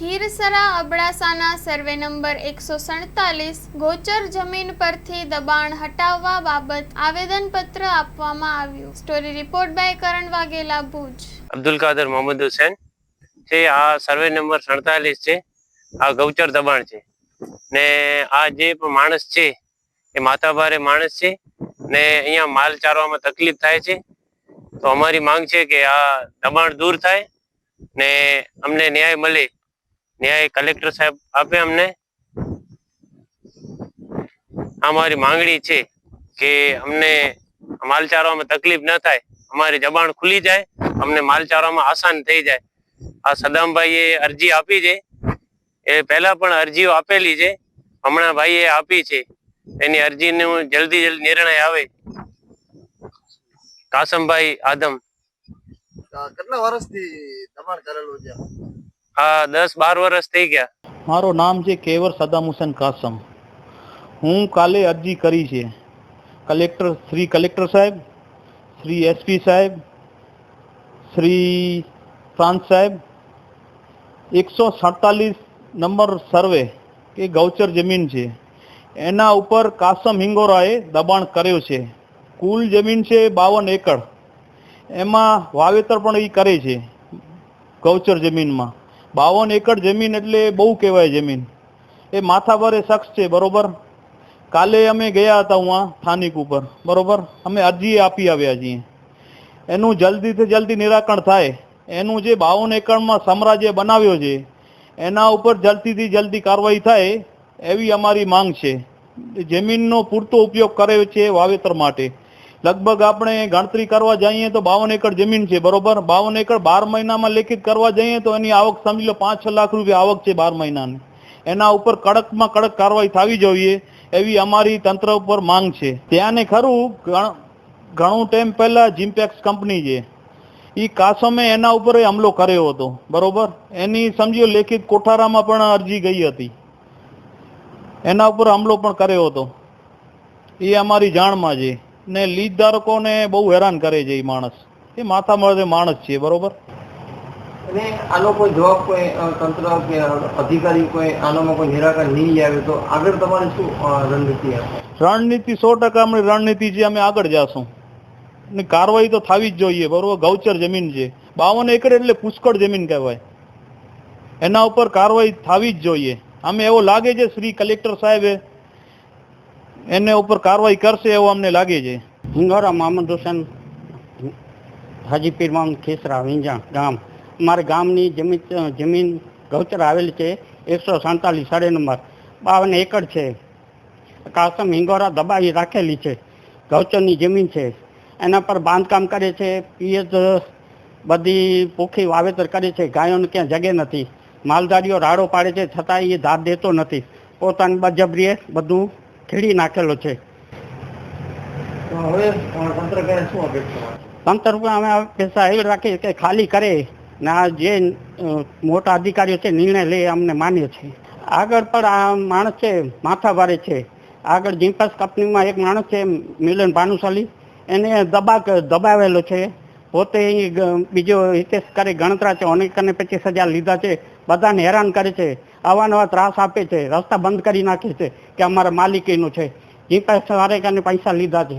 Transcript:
ખીરસરા અબડાસાના survey number એકસો સડતાલીસ, ગોચર જમીન પરથી દબાણ હટાવવા બાબત આવેદનપત્ર આપવામાં આવ્યું. Story report by Karan Vaghela, Bhuj. Abdul Kadar Mohammad Hussain. છે, આ સર્વે નંબર સડતાલીસ છે. આ ગૌચર દબાણ છે. ને આ જે માણસ છે, એ માતાભારે માણસ છે. ને અહીંયા માલ ચારવામાં તકલીફ થાય છે. તો અમારી માંગ છે કે આ દબાણ દૂર થાય ને અમને ન્યાય મળે ન્યાય કલેક્ટર સાહેબ આપે અમને. અમારી માંગણી છે કે અમને માલ ચારવામાં તકલીફ ન થાય, અમારી જબાણ ખુલી જાય, અમને માલ ચારવામાં આસાન થઈ જાય. આ સદામભાઈએ અરજી આપી છે. એ પહેલા પણ અરજીઓ આપેલી છે. હમણાં ભાઈએ આપી છે. એની અરજીનું જલ્દી જલ્દી નિર્ણય આવે. કાસમભાઈ આદમ. કેટલા વર્ષથી દબાણ કરેલું છે? આ દસ બાર વર્ષ થઈ ગયા. મારું નામ છે કેવર સદામ હુસેન કાસમ. હું કાલે અરજી કરી છે. કલેક્ટર, શ્રી કલેક્ટર સાહેબ, શ્રી એસપી સાહેબ, શ્રી ફ્રાન્સ સાહેબ, એકસો સડતાલીસ નંબર સર્વે કે ગૌચર જમીન છે. એના ઉપર કાસમ હિંગોરાએ દબાણ કર્યો છે. કુલ જમીન છે બાવન એકર. એમાં વાવેતર પણ એ કરે છે ગૌચર જમીનમાં. બાવન એકર જમીન એટલે બહુ કહેવાય જમીન. એ માથાભારે શખ્સ છે, બરોબર? કાલે અમે ગયા હતા હું સ્થાનિક ઉપર, બરોબર? અમે અરજી આપી આવ્યા છીએ. એનું જલ્દીથી જલ્દી નિરાકરણ થાય. એનું જે બાવન એકરમાં સામ્રાજ્ય બનાવ્યો છે, એના ઉપર જલ્દીથી જલ્દી કાર્યવાહી થાય એવી અમારી માંગ છે. જમીનનો પૂરતો ઉપયોગ કરે છે વાવેતર માટે. લગભગ આપણે ગણતરી કરવા જઈએ તો બાવન એકર જમીન છે, બરોબર? બાવન એકર બાર મહિનામાં લેખિત કરવા જઈએ તો એની આવક સમજી લો પાંચ છ લાખ રૂપિયા આવક છે બાર મહિનાની. એના ઉપર કડકમાં કડક કાર્યવાહી થવી જોઈએ એવી અમારી તંત્ર ઉપર માંગ છે. ત્યાંને ખરું ઘણ- ટાઈમ પહેલા જીમ્પેક્સ કંપની છે. એ કાસમે એના ઉપર હમલો કર્યો હતો, બરોબર? એની સમજો લેખિત કોઠારામાં પણ અરજી ગઈ હતી. એના ઉપર હમલો પણ કર્યો હતો. એ અમારી જાણમાં છે. ને લીજ ધારકોને બહુ હેરાન કરે છે એ માણસ. એ માથા મળે માણસ છે બરોબર? અને આનો કોઈ જવાબ કોઈ તંત્ર કે અધિકારી કોઈ આનામાં કોઈ નિરાકરણ નહીં આવે તો આગળ તમારે શું રણનીતિ રણનીતિ સો ટકા અમારી રણનીતિ છે અમે આગળ જાશું. ને કાર્યવાહી તો થવી જ જોઈએ બરોબર? ગૌચર જમીન છે. બાવન એકર એટલે પુષ્કળ જમીન કહેવાય. એના ઉપર કાર્યવાહી થવી જ જોઈએ. અમે એવો લાગે છે શ્રી કલેક્ટર સાહેબે એને ઉપર કાર્યવાહી કરશે એવું અમને લાગે છે. હિંગોરા મોહમ્મદ હુસેન હાજી પીરમાન ખીસરા વિંજાણ ગામ. અમારા ગામની જમીન જમીન ગૌચર આવેલી છે, એકસો સાડતાલીસ સાડે નંબર. બાવન એકર છે. કાસમ હિંગોરા દબાવી રાખેલી છે. ગૌચરની જમીન છે. એના પર બાંધકામ કરે છે. પિયત બધી પોખી વાવેતર કરે છે. ગાયોને ક્યાં જગે નથી. માલધારીઓ રાડો પાડે છે. છતાં એ ધાર દેતો નથી. પોતાની બજબરીએ બધું ખેડી નાખેલો છે? તંત્ર ઉપર અમે પૈસા એવી રાખીએ કે ખાલી કરે ને આ જે મોટા અધિકારીઓ છે નિર્ણય લે અમને માન્ય છે. આગળ પણ આ માણસ છે માથાભારે છે. આગળ જીમ્પાસ કંપનીમાં એક માણસ છે મિલન ભાનુશાલી. એને દબા દબાવેલો છે. પોતે બીજો હિતેશ ગણતરા છે, અનેક અને પચીસ હજાર લીધા છે, બધાને હેરાન કરે છે અવાનવા ત્રાસ આપે છે, રસ્તા બંધ કરી નાખે છે, કે અમારા માલિકીનું છે એ પાસે અનેકાને પૈસા લીધા છે.